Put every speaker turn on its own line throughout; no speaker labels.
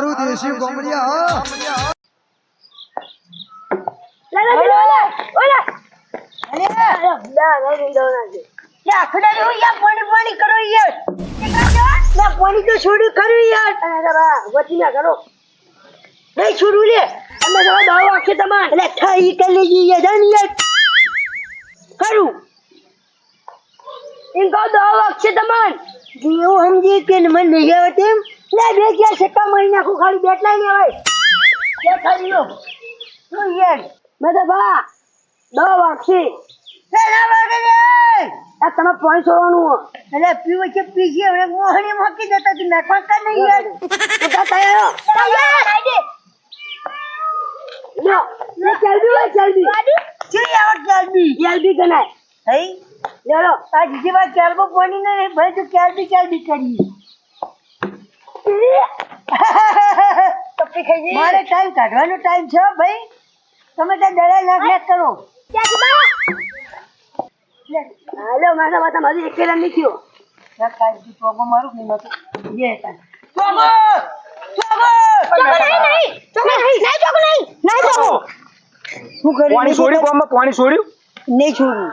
હારું દેશી ગોમડિયા હા
લા, લા, લા, ઓલા, ઓલા. અરે, અરે, ના, ના, નહીં દઉં, ના દઉં. યા, ખુદા જેવું, યા, પાણી, પાણી કરો, યાર. એ કાઢો. લા, પાણી તો છોડ્યું ખરું, યાર. અરે, બા, વચ્ચી ના કરો. નહીં છોડવું લે. અમે તો દવા વાગશે તમારે. એટલે થઈ કરી લેજે, યાર, જાને, યાર. ખરું. એમ કહો દવા વાગશે તમારે. જેવું સમજી કે મને નહીં આવે તેમ લે બે ગયા સટ્ટા મારી નાખું? ખાલી બેટલા ને આવે કે ખાલી લો. શું યાર? મેં તો બા દવા વાગશે. એ ના વાગે લે આ તમે પાણી છોડવાનું એટલે પીવો છે પીશે હવે મોહણી મૂકી દેતા તું. નાખવા કર નહીં યાર. બધા તૈયાર તૈયાર લો લે ચાલબી હોય ચાલબી ચી આવો ચાલબી ચાલબી કનાય હઈ? લેલો આ જીજી વાત ચાલબો પાણી ને ભાઈ તું ચાલબી ચાલબી કરી મારે ટાઈમ કાઢવાનો ટાઈમ છે ભાઈ. તમે ત્યાં દડા નાખ નાખ કરો. હાલો મારા માથા મારી એકેલા નહીં થયો ના કાંઈ તું ચોગો મારું નહીં જે હતા. ચોગો! ચોગો! શું
પાણી છોડ્યું ગામમાં પાણી છોડ્યું?
નહીં છોડું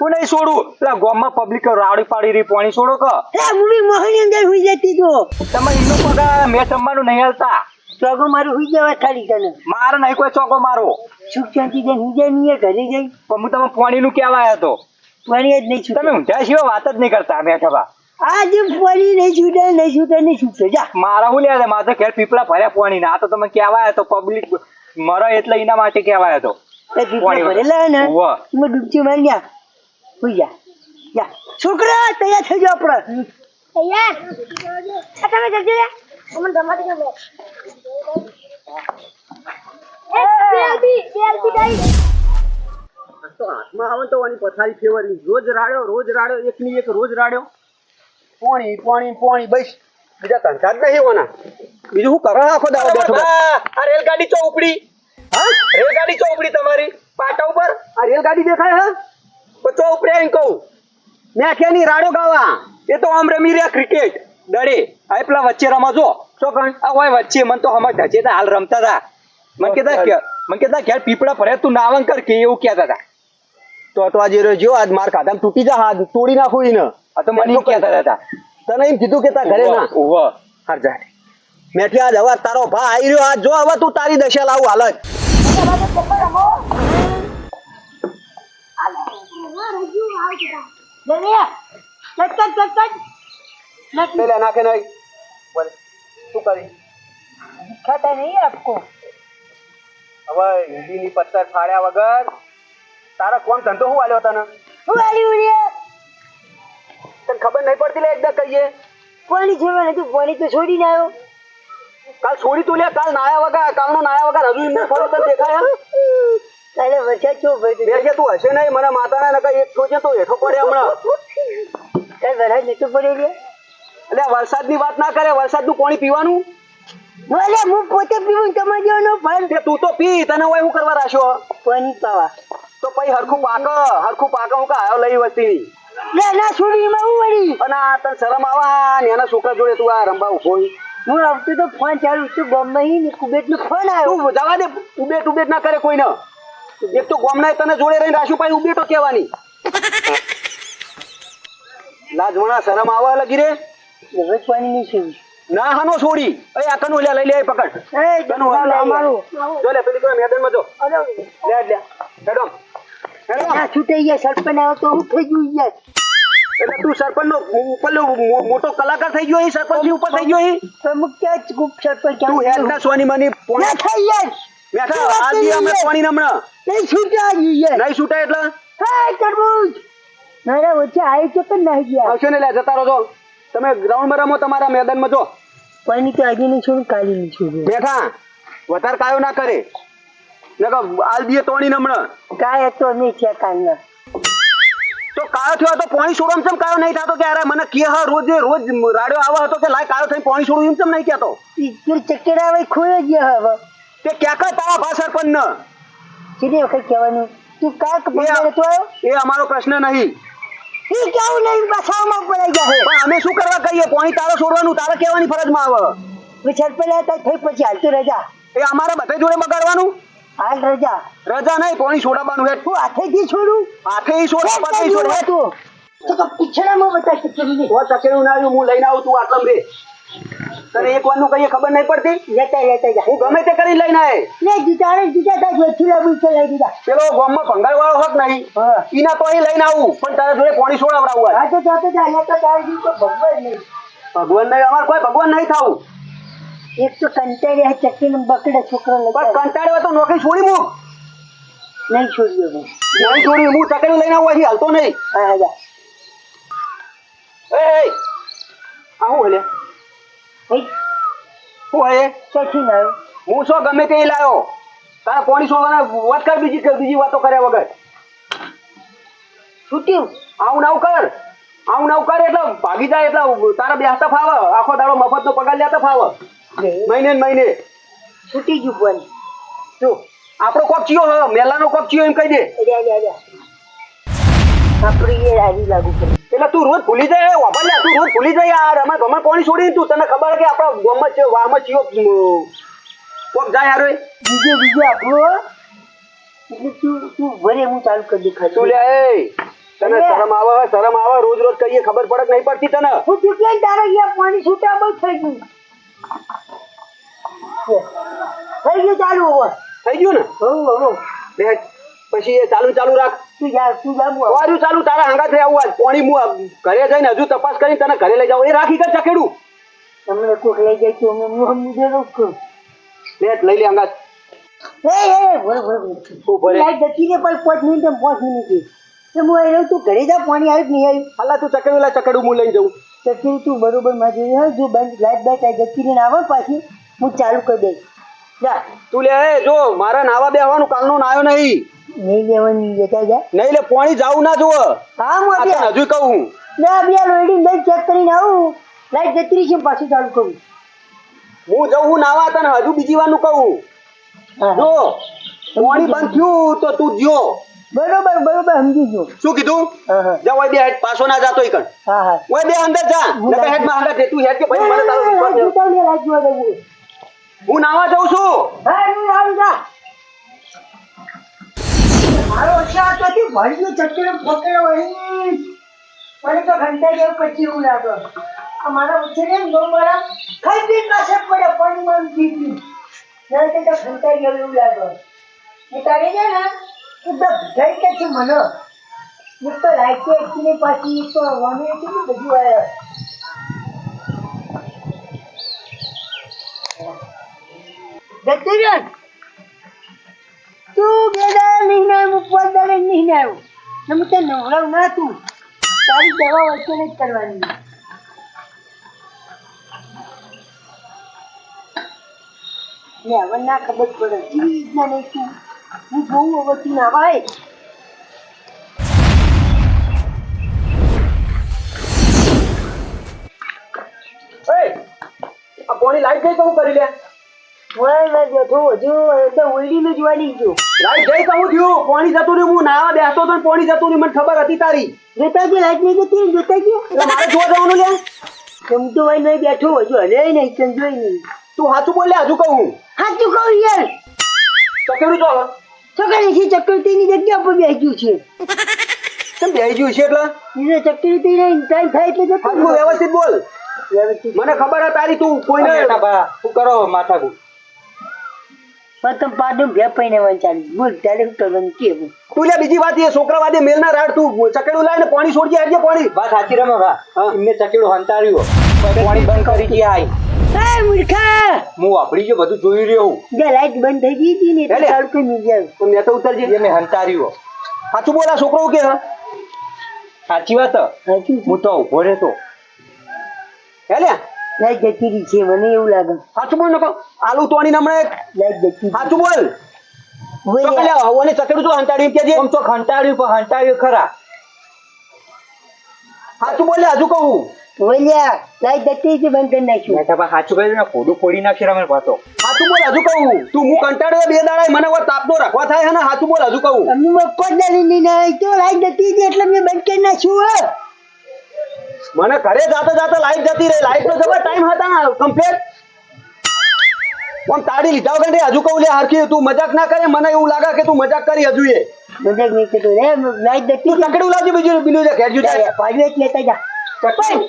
હું નહીં છોડું. એટલે ગામમાં પબ્લિક રાવડી પાડી રહી પાણી છોડો કે.
એ મૂવી મોહની અંદર હોઈ જતી તો.
તમે એનો પગા મેં જમવાનું નહીં હાલતા.
ચોગો મારું હોઈ જવા ખાલી તને.
મારે નહીં કોઈ ચોગો મારો
સુખ શાંતિ જઈને હુઈ જાય નહીં ઘરે જઈ.
પણ હું તમે પાણીનું કહેવા આવ્યો હતો.
પાણી જ નહીં છૂટે.
તમે ઊંધા સિવાય વાત જ નહીં કરતા મે થવા
આજે પાણી નહીં છૂટે નહીં છૂટે નહીં છૂટે. જા.
મારા હું લે મારે ઘેર પીપળા ભર્યા પાણી આ તો તમે કહેવા આવ્યો તો પબ્લિક મરે એટલે એના માટે કહેવા હતો.
ભરેલા ને ડૂબકી મારી જા હુઈ જા જા છોકરા તૈયાર થઈ જાઓ આપણે તૈયાર આ તમે જલ્દી લે અમને ધમાટી ગમે એ બેલબી બેલબી દઈ
તો હાથમાં આવે તો આની પથારી ફેવરી રોજ રાડ્યો રોજ રાડ્યો એકની એક રોજ રાડ્યો પોણી પોણી પોણી બસ બીજા ધંધા જ નહીં હોના બીજું શું કરો? આખો દાડો બેઠો આ રેલગાડી ચો ઉપડી હા? રેલગાડી ચો ઉપડી તમારી. પાટા ઉપર. આ રેલગાડી દેખાય હા? તો એમ કહું. મેં રાડો ગાવા? એ તો આમ રમી રહ્યા ક્રિકેટ દડે આ પેલા વચ્ચે રમજો શું કણ આ હોય વચ્ચે. મને તો હમણાં તા હાલ રમતા હતા મને કહેતા કે મને કહેતા ઘેર પીપળા ભરે તું નાવન કર કે એવું કહેતા હતા તો તો આજે જો આજ માર ખાધા તૂટી જા. હાથ તોડી નાખું એને. આ તો મને એવું કહેતા હતા તને એમ કીધું કે તા ઘરે ના. ઓહો હાર જા. મેઠી આજ હવે તારો ભા આવી રહ્યો. આજ જો હવે તું તારી દશા લાવું. હાલત પેલા નાખે નહીં બોલ શું કરી
ખાતા નહીં આપકો
હવે હિન્દીની પત્તર ફાડ્યા વગર તારા કોણ ધંધો હું આલ્યો તને
હું આલ્યું રે
તને ખબર નહીં પડતી લે એકદમ કહીએ
કોની જેવા નથી કોની તો છોડીને આવ્યો
કાલ છોડી તું લે, કાલ નાયા વગર કાલ કાલનો નાયા વગર હજુ ઇમને ફોડો તો દેખાય હે?
કાલે ચો ભાઈ
તું હશે નહીં મને માતાના નકર એક છે તો હેઠો પડે હમણાં.
લે
એટલે વરસાદની વાત ના કરે વરસાદનું કોણી પીવાનું?
બોલે હું પોતે પીવું તમારે
તે તું તો પી તને હોય શું કરવા રાખ્યો?
પાણી પાવા.
તો પછી હરખું પાક હરખું પાક હું કા લઈ વસ્તી
લે ના છોડી એમાં હું વળી?
અને આ તને શરમ આવા? ને એના છોકરા જોડે તું આ રંબા ઊભો હું.
આવતો તો ફોન ચાલુ છું ગમે હી ને કુબેટ નો ફોન આવ્યો.
જવા દે ઉબેટ ઉબેટ ના કરે કોઈને. એક તો ગોમના તને જોડે રહીને રાશુભાઈ ઉબેટો કહેવાની. લાજવણા શરમ આવવા લગી રે
હવે નહીં છે
ના હાનો છોડી. એ આ કનુ લે લઈ લે પકડ.
એ
કનુ અમારું. જો લે પેલી કોઈ મેદાનમાં જો. લે લે. હેડો. હેડો.
ના છૂટાઈ ગયા સરપંચ આવ્યો તો હું થઈ ગયું યાર
એટલે તું સરપંચ નો પેલો મોટો કલાકાર થઈ ગયો એ સરપંચની ઉપર થઈ ગયો એ
ગુપ સરપંચ
તું હેલ્થ ના સોની મની
થઈ યાર?
બેઠા આ દી અમે પાણી નમણા
નહીં છૂટા યાર
નહીં છૂટાય એટલે?
મારા આવી પણ નહીં ગયા.
આવશે ને લે જતા રહો તમે ગ્રાઉન્ડમાં રમો તમારા મેદાનમાં જો.
પાણી તો આજે નહીં છોડું કાલે નહીં છોડું
બેઠા. વધારે કાયો ના કરે. નકર આલ દીએ તોણી હમણાં.
કાય તો નહીં છે કાલના
તો કાયો થયો તો પાણી ચમ કાયો નહીં થતો કે અરે મને કે હા રોજ રોજ રાડ્યો આવા હતો કે લાય કાયો થઈ પાણી છોડું એમ ચમ નહીં કહેતો?
ચક્કર આવે ખોઈ ગયા હવે.
તે ક્યાં કા તારા ભા સરપંચ ને
કેટલી વખત કહેવાનું. તું કાક
એ
તો
એ અમારો પ્રશ્ન નહીં.
ઈ કેવું નહીં? બસાવમાં પડાઈ જાહે.
પણ અમે શું કરવા કહીએ? પોણી તારો છોડવાનું તારે કહેવાની ફરજમાં આવે.
વિચાર પેલા તઈ થઈ પછી હાલતું રજા.
એ અમારે બધા જોડે બગાડવાનું?
હાલ રજા.
રજા નહીં પાણી છોડાવવાનું તું
હું હાથેથી છોડું.
હાથે ઈ છોડ ઈ છોડ
તું તો પીછડામાં બતા ચકરી
તો ચકેલું ના આવ્યું હું લઈને આવું તું આટલા રે તને એક વાનું કઈ ખબર નહીં પડતી?
લેતા લેતા જા.
હું ગમે તે કરી લઈને આવે
લે જીતાડે જીતા તા લાવી છે લઈ દીધા
પેલો ગામમાં ભંગાર વાળો હોત નહીં
હા.
ઈના તો અહીં લઈને આવું પણ તારા જોડે પાણી છોડાવડાવું
આ તો જાતો જા લેતા તારે જી તો ભગવાન નહીં.
ભગવાન નહીં અમારે કોઈ ભગવાન નહીં થાવું.
એક તો કંટાળી આ ચક્કી ને બકડે છોકરો
પણ કંટાળ્યો તો નોકરી છોડી મૂક.
નહીં છોડ્યો હું.
નહીં છોડી હું ચકેલું લઈને આવું હજી હાલતો નહીં.
હા હા
એ આવું હું
ભાઈ
શું હે
ચોથી ના
હું શું ગમે તે લાયો? તારા પાણી છોડવાના વાત કર બીજી બીજી વાતો કર્યા વગર?
છૂટ્યું
આવું નાવ કર. આવું નાવ કર એટલે ભાગી જાય એટલે તારા બેસતા ફાવે. આખો દાડો મફતનો પગાર લેતા ફાવે. મહિને મહિને.
છૂટી ગયું પણ
શું? આપણો કોક ચિયો હ મેલાનો કોક ચિયો એમ કહી દે.
આપણે એ આવી લાગુ પડે
એટલે તું રોજ ભૂલી જાય વાપરલે તું રોજ ભૂલી જાય યાર. અમારે ગમન પાણી છોડી તું? તને ખબર કે આપણા ગામમાં છે વારમાં છે કોક જાય યાર
બીજો બીજો આપણો એટલે તું તું ભરે હું ચાલુ કરી દેખાય
તું લે તને શરમ આવે શરમ આવે રોજ રોજ કહીએ ખબર પડે નહીં પડતી તને?
હું તું કેમ તારે અહીંયા પાણી છૂટા બહુ થઈ ગયું. થઈ ગયું ચાલુ હવે
થઈ ગયું ને?
હો હો
પછી એ ચાલુ ચાલુ રાખ.
તું જા તું જા આવું.
ચાલુ તારા હંગાત રે આવું આજ પાણી મુ ઘરે જઈને હજુ તપાસ કરીને તને ઘરે લઈ જાવ એ રાખી કર ચકેડું.
તમને કોક લઈ જાય તો અમે હું હમ દઉં રોક
લે લઈ લે હંગાત
એ એ ભરે
તું ભરે.
લાઈટ જતી રે પર પાંચ મિનિટ એમ પાંચ મિનિટ તે અહીં રહું તું ઘરે જા પાણી આવી નહીં આવ્યું
હાલા તું ચકેડું લા ચકેડું હું લઈ જાઉં.
ચકેડું તું બરોબરમાં જઈ જો બંધ લાઈટ બાઈટ આ જતી રહીને આવે પાછી હું ચાલુ કરી દઈશ. જા.
તું લે જો મારા નાવા બેહવાનું કાલનું નાયો નહીં.
નહીં લેવાની જતા જા
નહીં લે પાણી જાવું ના જુઓ.
હા અભ્યા
હજુ કહું.
બે બે લોડી લઈ ચેક કરીને આવું. લાઈટ જતી છે પાછું ચાલુ કરું.
હું જઉં હું નાવા તને હજુ બીજી વારનું કહું. જો. પાણી બંધ થયું તો તું જ્યો.
બરોબર બરોબર સમજી ગયો.
શું કીધું? જા ઓય બે હેડ પાછો ના જાતો ઈ કણ.
હા હા.
ઓય બે અંદર જા. નકર હેડમાં હંગાત તું હેડ કે ભાઈ મને તારો હું નાવા જઉં છું.
હા હું આવી જા. મારો ઓછા હતો તું ભરી ચટકીનો પકડ્યો અહીં. મને તો ઘંટા જેવું પછી એવું લાગ્યો મારા ને ગો મારા ખાઈ પી પાસે પડે, પાણી નહીં તો ઘંટા જેવું એવું લાગ્યો ને તારે છે ને એકદમ ભજાઈ કે છે મને. એક તો લાઈટ એકને પાછી એક તો વને કેટલું બધું આવે જતી રહ્યો? તું બે દાડા નહીં આવ્યું તમે તે નવરાવ ના તું. તારી દવા વચ્ચે જ કરવાની. ને હવે ના ખબર પડે. રીતના નહીં તું હું જોઉં હવે તું ના ભાઈ
પાણી લાઈટ જઈ તો હું કરી લે.
ઓય મેં હજુ એ તો ઉલડીનું જોવાની ગયો.
લાઈટ જઈ તો થયું? પાણી જતું રહ્યું હું નાવા બેસતો તો પાણી જતું રહ્યું મને ખબર હતી તારી.
જોતા ગયો લાઈટ નહીં જતી જોતા ગયો.
એટલે મારે જોવા જવાનું લે?
હું ભાઈ નહીં બેઠો હજુ હલે નહીં તને નહીં.
તું સાચું બોલ હજુ કહું
સાચું કહું યાર.
ચકેડું ચાલો
છોકરી છે ચક્કરતીની જગ્યા પર બેસી છે.
કેમ બેહી છે એટલે?
એને ચક્કરતી નહીં ટાઈમ થાય એટલે જતું
વ્યવસ્થિત બોલ. મને ખબર હતી તારી તું કોઈને
શું કરો માથાકૂટ?
પણ તમે પાડું બે પૈને વંચાડી બોલ ડાયરેક્ટર હું.
તું લે બીજી વાત એ છોકરા વાદે મેલ ના રાડ તું ચકેડું લાવીને પાણી છોડજે આજે પાણી.
વાત સાચી રમો
હા.
એમને ચકેડું હંતાર્યો. પાણી બંધ કરી દે આઈ
એ મૂર્ખા!
હું આપડી જે બધું જોઈ રહ્યો હું.
જે લાઈટ બંધ થઈ ગઈ હતી ને એટલે
હેલે.
નહીં દીધી
તો મેં તો ઉતરજે.
એ મેં હંતાર્યો.
સાચું બોલા છોકરો કે હા?
સાચી વાત. હું તો ઊભો રહેતો.
હે લે
લાઈટ જતી રહી છે મને એવું લાગે.
સાચું બોલ નકો. આલુ તોડી હમણાં
લાઈટ જતી.
સાચું બોલ. તો. પેલા હવાને ચકેડું તો હંતાડી કેજે
આમ તો ખંટાળ્યું પણ હંતાર્યું ખરા.
સાચું બોલે હજુ કહું.
યાર. લાઈટ જતી છે બંધ કરી નાખ્યું.
મેં તો સાચું કહ્યું ને ખોડું ફોડી નાખી રમે પાછો.
સાચું બોલ હજુ કહું. તું હું કંટાળ્યો બે દાડા મને હવે તાપનો રાખવા થાય હે ને સાચું બોલ હજુ કહું.
અમે મફત દાલી લઈને આવી તો લાઈટ જતી છે એટલે મેં બંધ કરી નાખ્યું હો.
મને ઘરે જાતા જાતા લાઈટ જતી રહી. લાઈટ નો જવા ટાઈમ હતા કમ્પ્લીટ આમ તાળી લીધા વગર હજુ કહું લે હરખી તું મજાક ના કરે મને એવું લાગે કે તું મજાક કરી હજુ એ.
મજાક નહીં કીધું. રે લાઈટ દેખતી
લકડું તકડું બીજું બીજું જે ઘેર જુદા
પાડવે જ લેતા જા. પણ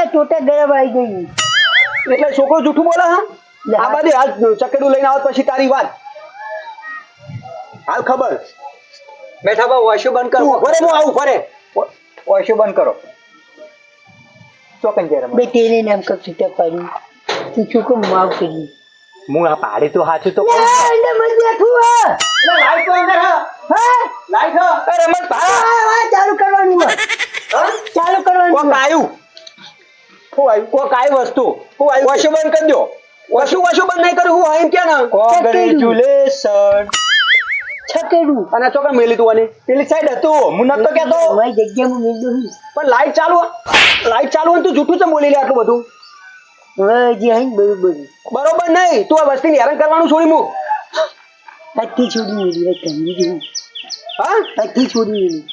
એ ટોટા ગરમ આવી ગઈ.
એટલે છોકરો જૂઠું બોલે હા? આ બાજુ હાલ ચકેડું લઈને આવત પછી તારી વાત. હાલ ખબર.
બેઠા બા વોશો બંધ કરો.
ફરે હું આવું ફરે
વોશો બંધ કરો. ચોકન જરા
બે તેરે નામ કર છૂટા પાડી. તું શું કેમ માવ કરી
હું આ પાડી તો હાચું તો
લે, મત બેઠું હા
લાઈટ તો અંદર હા.
હા?
લાઈટ હા.
અરે રમત ભા
હા, હા, ચાલુ કરવાનું હોય. ચાલુ કરવાનું
કોક
હોય.
આવ્યું હું આવ્યું કોક આવ્યું વસ્તુ. હું આવ્યું વોશો બંધ કરી દો વોશો વોશો બંધ નહીં કર્યું હું એમ ક્યાં ના
કોંગ્રેચ્યુલેશન
છકેડું
અને આ ચોકડ મેલી તું આને
પેલી સાઈડ હતું. હું નતો કેતો
જગ્યામાં મેં દઉં.
પણ લાઈટ ચાલુ લાઈટ ચાલુ હોય ને તું જૂઠું છે બોલી લે આટલું બધું?
હવે જે હઈ બરોબર
બરોબર નહીં. તું આ વસ્તીને હેરાન કરવાનું છોડી મું
પત્તી છોડી મેલી તમને જેવું.
હા?
પત્તી છોડી મેલી.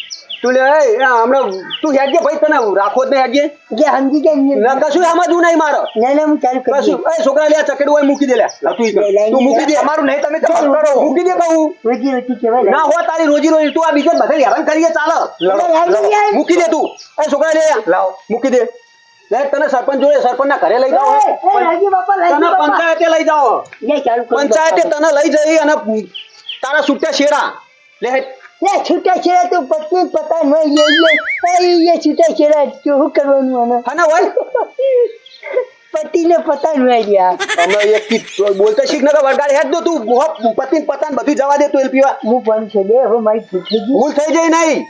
તું લે હમણાં તું હેડજે ભાઈ તને રાખો જ નહીં હેડજે
જે સમજી ગયા
કશું સમજવું નહીં મારો.
ના ના હું ચાલુ
કશું. એ છોકરા લે આ હોય મૂકી દે લે. તું મૂકી દે
અમારું નહીં તમે કરો
મૂકી દે કહું.
રોજી રોજી કહેવાય
ના. હોય તારી રોજી રોજી તું આ બીજા બધા હેરાન કરીએ ચાલે. મૂકી દે તું. એ છોકરા લે
લાવ.
મૂકી દે. લે તને સરપંચ જોડે સરપંચ ના ઘરે લઈ જાઓ. તને પંચાયતે લઈ જાઓ. પંચાયતે તને લઈ જઈ અને તારા છૂટ્યા શેરા લે.
લે, છૂટા છેડા તો પત્ની પતા ન લે. લે એ એ છૂટા છેડા તો શું કરવાનું આને?
હા હોય.
પતિને પતા ન રહ્યા
અમે એક કી બોલતા શીખ નકર વરગાડ હેડ દો તું. પતિ પતિન બધું જવા દે તો પીવા.
હું પણ છે દે હવે મારી ભૂલ થઈ ગઈ
ભૂલ થઈ જાય નહીં.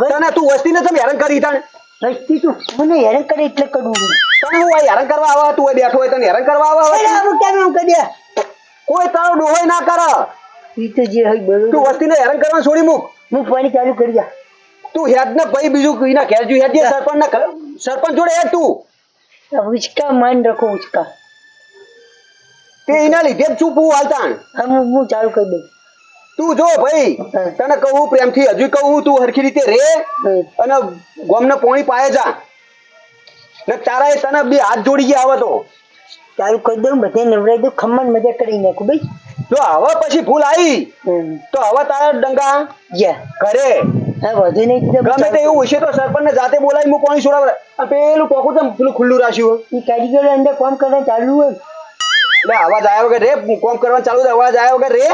તને તું વસ્તીને તમે હેરાન કરી તાણ?
વસ્તી તું મને હેરાન કરે એટલે કરું.
તને હું આ હેરાન કરવા આવા તું બેઠો હોય તને હેરાન કરવા આવા
કેમ ટાઈમે કરી દે.
કોઈ તારો ડોહોય ના કર.
ઈ તો જે હોય
તું
બરોબર
વસ્તીને હેરાન કરવા છોડી મૂક.
હું પાણી ચાલુ કરી જા
તું હેડ ને ભાઈ બીજું એના ના જો. હેડ સરપંચ ના સરપંચ જોડે હેડ તું.
ઉચકા માન રાખો ઉચકા.
તે એના લીધે જ ચૂપ હું હાલતાણ
હું હું ચાલુ કરી દઉં.
તું જો ભાઈ તને કહું પ્રેમથી હજુ કહું તું હરખી રીતે રે અને ગોમને પોણી પાયે જા. ને તારા એ તને બે હાથ જોડી ગયા આવે તો.
ચાલુ કરી દઉં બધે નવરાઈ દઉં ખમણ મજા કરી નાખું ભાઈ.
જો હવે પછી ભૂલ આવી તો હવે તારા ડંગા
જા
ઘરે.
વધુ નહીં
ગમે તે એવું હશે તો સરપંચ જાતે બોલાવી હું પાણી છોડાવે પેલું તો પેલું ખુલ્લું રાખ્યું
એ કારીગરો અંદર કોમ કરવા ચાલુ હોય.
એટલે અવાજ આવ્યા વગર રે? કોમ કરવાનું ચાલુ અવાજ આવ્યા વગર રે?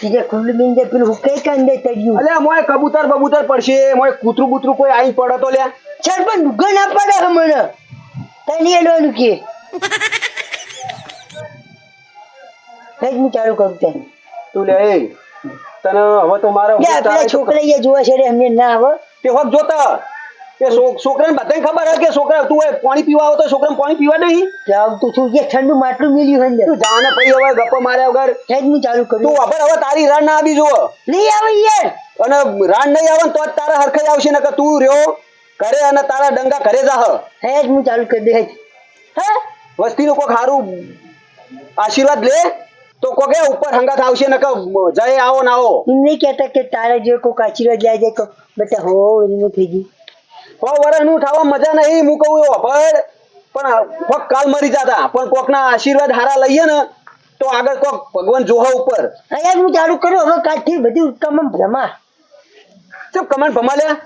સીધા ખુલ્લું બિન જાય પેલું હુકાઈ કા અંદર તળ્યું
અલ્યા મોય કબૂતર બબૂતર પડશે મોય કૂતરું બૂતરું કોઈ આવી પડે તો લ્યા.
સરપંચ ડુગર ના પડે હમણાં તને એડવાનું કે. હેજ હું ચાલુ કરું તને
તું લે એ તને હવે તો મારે
પેલા છોકરા અહીંયા જોવા છે રે અમને ના આવે.
તે હોક જોતા. કે છોકરાને બધાને ખબર હે કે છોકરા તું પાણી પીવા આવો તો છોકરાને પાણી પીવા નહીં
જાવ તું છું જે ઠંડુ માટલું મિલ્યું અંદર
તું જાને ભાઈ હવે ગપ્પો માર્યા વગર.
હેજ હું ચાલુ કરું.
તું હવે હવે તારી રાન ના આવી જુઓ.
નહીં આવે યાર
અને રાન નહીં આવે તો જ તારા હરખાઈ આવશે ને કે તું રહ્યો ઘરે અને તારા ડંગા ઘરે જા હે.
જ હું ચાલુ કરી દે હે વસ્તી
વસ્તીનું કોક સારું આશીર્વાદ લે. તો કોકે ઉપર હંગાત આવશે ને કે જય આવો ના આવો.
નહીં કહેતા કે તારે જે કોઈક આશીર્વાદ લે જાય તો બેટા હો એનું થઈ ગયું.
સો વર્ષનું થવા મજા નહીં હું કહું એવો પણ પણ કોક કાલ મરી જતા. પણ કોકના આશીર્વાદ હારા લઈએ ને તો આગળ કોક ભગવાન જોહા ઉપર.
હા હું ચાલુ કર્યો હવે કાઠી બધી ઉત્તમ ભ્રમા.
ચમ કમાન ભમાલ્યા?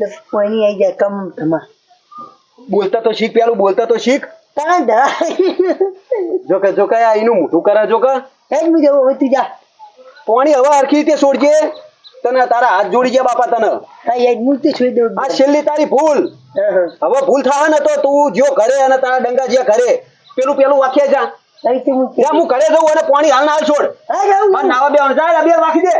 લે કોઈની આવી જાય કમ ભ્રમા
બોલતા તો શીખ પેલું બોલતા તો શીખ.
તારા
જો કે જો કે આ એનું મોઢું કરે જો કે
જવું હવે જા.
પાણી હવે હરખી રીતે છોડજે. તને તારા હાથ જોડી ગયા બાપા તને.
મૂર્તિ છોડી દઉં.
આ છેલ્લી તારી ભૂલ. હવે ભૂલ થાય ને તો તું જો ઘરે અને તારા ડંગા જ્યાં ઘરે. પેલું પેલું વાક્ય જા
હું
ઘરે જઉં અને પાણી હાલ ના હાલ છોડ. નાવા બે જાય બે રાખી દે.